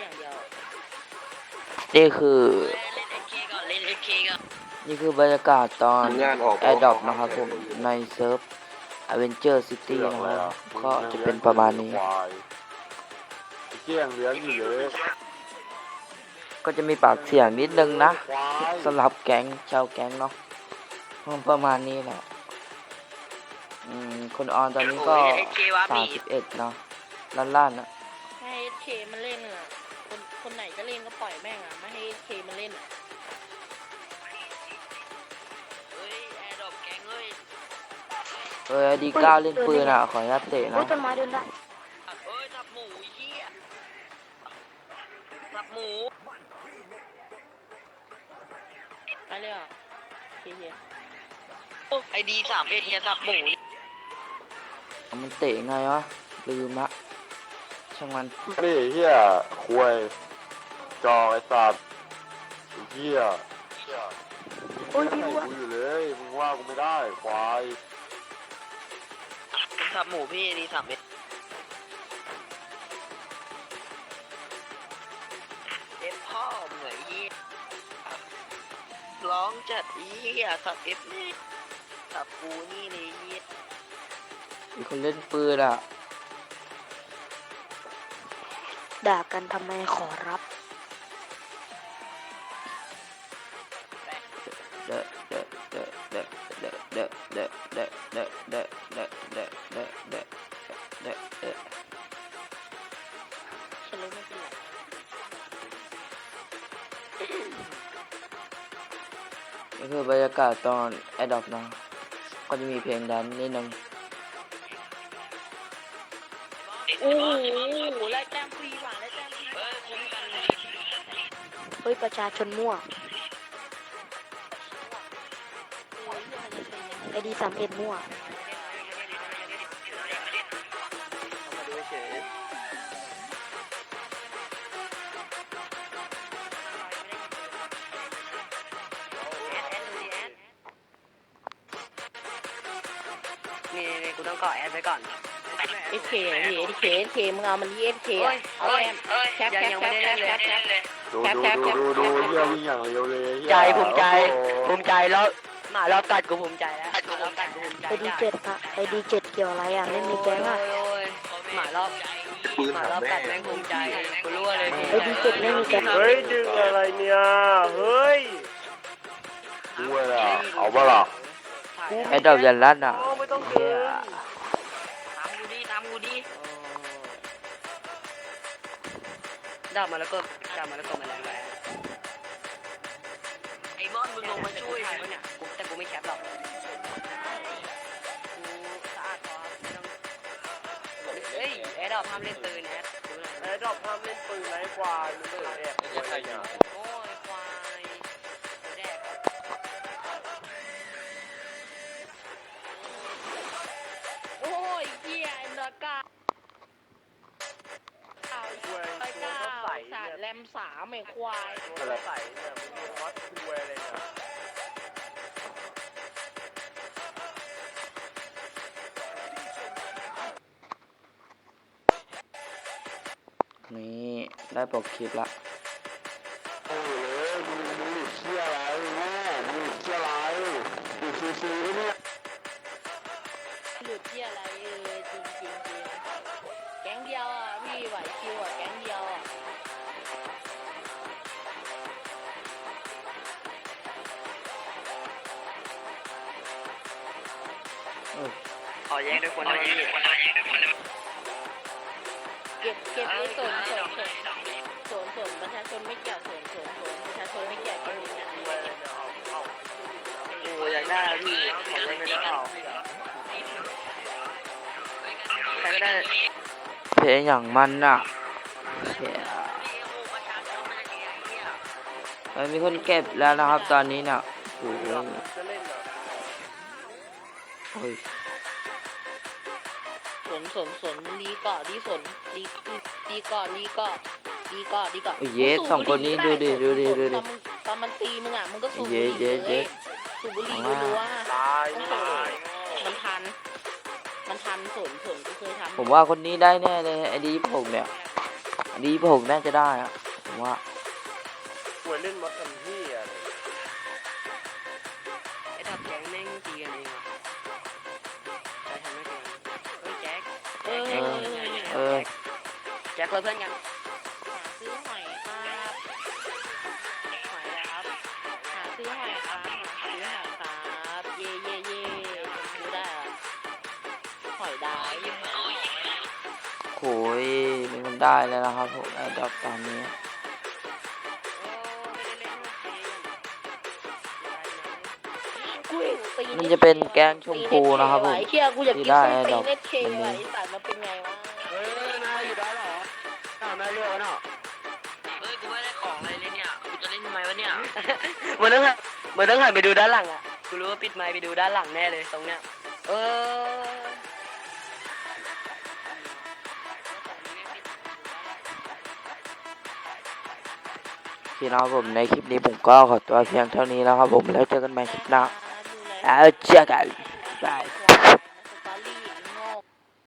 อย่างเดียวนี่คือ เล่นเอเคก่อนเล่นเอเคก่อนนี่คือบรรยากาศตอนงานออกแอร์ดอปนะครับผมในเซิร์ฟ Adventure City นะครับก็จะเป็นประมาณนี้ควายไอ้เกี้ยงเลี้ยงอยู่เลยก็จะมีปากเสียงนิดนึงนะควายสำหรับแก๊งชาวแก๊งเนาะประมาณนี้แหละอืมคนออนตอนนี้ก็เอเควะสามบีสิบเอ็ดเนาะล้านล้านๆนะ ให้เอเคมันเล่นอะคนคนไหนจะ เล่นก็ปล่อยแม่งอะ ไม่ให้เคมันเล่นเฮ้ยแอร์ดรอปแกงเฮ้ยเออดีเก้าเล่นปืนอะ ขออนุญาตเตะโอ้นะยต้นไม้เดินได้เอ้ยจับหมูเหี้ยจับหมูอะไรอะเฮียไอดีสามเอ็ดเนี่ยทับหมูมันเตะไงวะลืมละช่างมัน นี่เฮียควย จอไอ้สัตว์ไอ้เฮียโอ้ยไอ้พี่วัวกูอยู่เลยมึงว่ากูไม่ได้ควายทับหมูพี่ดีสามเอ็ดเอ็ดพ่อเหมือนเหี้ยร้องจัดเหี้ยสับเอ็ดนี่สับกูนี่เลยเหี้ยมีคนเล่นปืนอะ ด่ากันทำไมขอรับ เดะเดะเดะเดะเดะเดะเดะเดะเดะเดะเดะเดะเดะเดะเดะเดะฉันรู้ไม่เป็นไรนี่คือบรรยากาศตอนแอดดอปนะ ก็จะมีเพลงดันนิดนึงโอ้โหไล่แต้มฟรีว่ะไล่แต้มฟรีเออคุ้มกันเลยเฮ้ยประชาชนมั่ว อดีสามเอ็ดมั่วนี่นี่กูต้องก่อแอดไว้ก่อนเอสเคพี่เอสเคเอสเคมึงเอามันที่เอสเคเอาแอมแคปแคปแคปแคปแคปแคปดูแคปดูแคปดูแคปดูดูเฮียวิ่งอย่างเร็วเลยใจภูมิใจภูมิใจแล้ว หมารอบกัดกูภูมิใจแล้วหมารอบกัดกูภูมิใจไอดีเจ็ดอะไอดีเจ็ดเกี่ยวอะไรอะเล่นมีแก๊งอะโอ้ยหมารอบหมารอบกัดแม่งภูมิใจกูรู้เลยไอดีเจ็ดไม่มีแก๊งเฮ้ยดึงอะไรเนี่ย เฮ้ยกูเลยอะเอาปะล่ะแอดดอปยันลั่นอะโอ้ไม่ต้องเหี้เกิยนทำกูดีทำกูดีดาบมาแล้วก็ดาบมาแล้วก็มาแล้ว แหละไอ้มอนมึงลงมาช่วยกูเนี่ยแต่กูไม่แคปหรอกกูสะอาดพอไม่ต้องเฮ้ยแอดดอปห้ามเล่นปืนแอดดูหน่อปห้ามเล่นปืนไรกว่ามึงเลยแอบไว้เนี่ยโอ้ยคว รมสามไอ้ควายอะไรใส่เนี่ยมึงมีคอสควยอะไรเนี่ยนี่ได้ปกคลิปละ อแย่งด้วยคนนะพี่เก็บเก็บไว้สนสนสนสนสนประชาชนไม่เกี่ยวสนสนสนประชาชนไม่เกี่ยวเก็บไว้เนี่ยควยอะไรเนี่ยเอาเอาโอ้อยากได้พี่ขอเล่นไม่ได้เปล่าใครก็ได้เพลงอย่างมันอะเหี้ยเอ้ยมีคนเก็บแล้วนะครับตอนนี้น่ะโอ้โหจะเล่ นเหรอโอ้ยสนสนสนดีก่อนดีสนดีดีก่อนดีก่อนดีก่อนดีก่อนโอ้ยเยสสองคนนี้ดูดิดูดิดูดิตอนมึงตอนมันตีมึงอะมึงก็สูบบุหเยรี่สเยสเลเยยสสูบบุหรี่เอามารัวตายตายๆมันทัน มันทันสนสนก็เคยทำผมว่าคนนี้ได้แน่เลยไอดีผมเนี่ยดีผมน่าจะได้อะผมว่าป่วยเล่นมอสทำที่อะ แจ็คเราเพื่อนกันหาซื้อหอยครับหอยอะครับหาซื้อหอยครับหาซื้อหอยครับเย่เย่เย่ซื้อได้หอหอยดายิ่งหอยโอ้ยมีคนได้แล้วนะครับผมไอ้ดอกตอนนี้มันจะเป็นแกงชมพูนะครับผมที่ได้ไอ้ดอกมันนี้ว่ไอ้สัตว์มันเป็นไง น่านายเลือกแล้วเนาะเฮ้ยกูไม่ได้ของอะไรเลยเนี่ยกูจะเล่นทำไมวะเนี่ยมันต้องหันมันต้องหันไปดูด้านหลังอะกูรู้ว่าปิดไมค์ไปดูด้านหลังแน่เลยตรงเนี้ยเออพี่น้องผมในคลิปนี้ผมก็ขอตัวเพียงเท่านี้แล้วครับผมแล้วเจอกันใหม่คลิปหน้าแล้วเจอกันบาย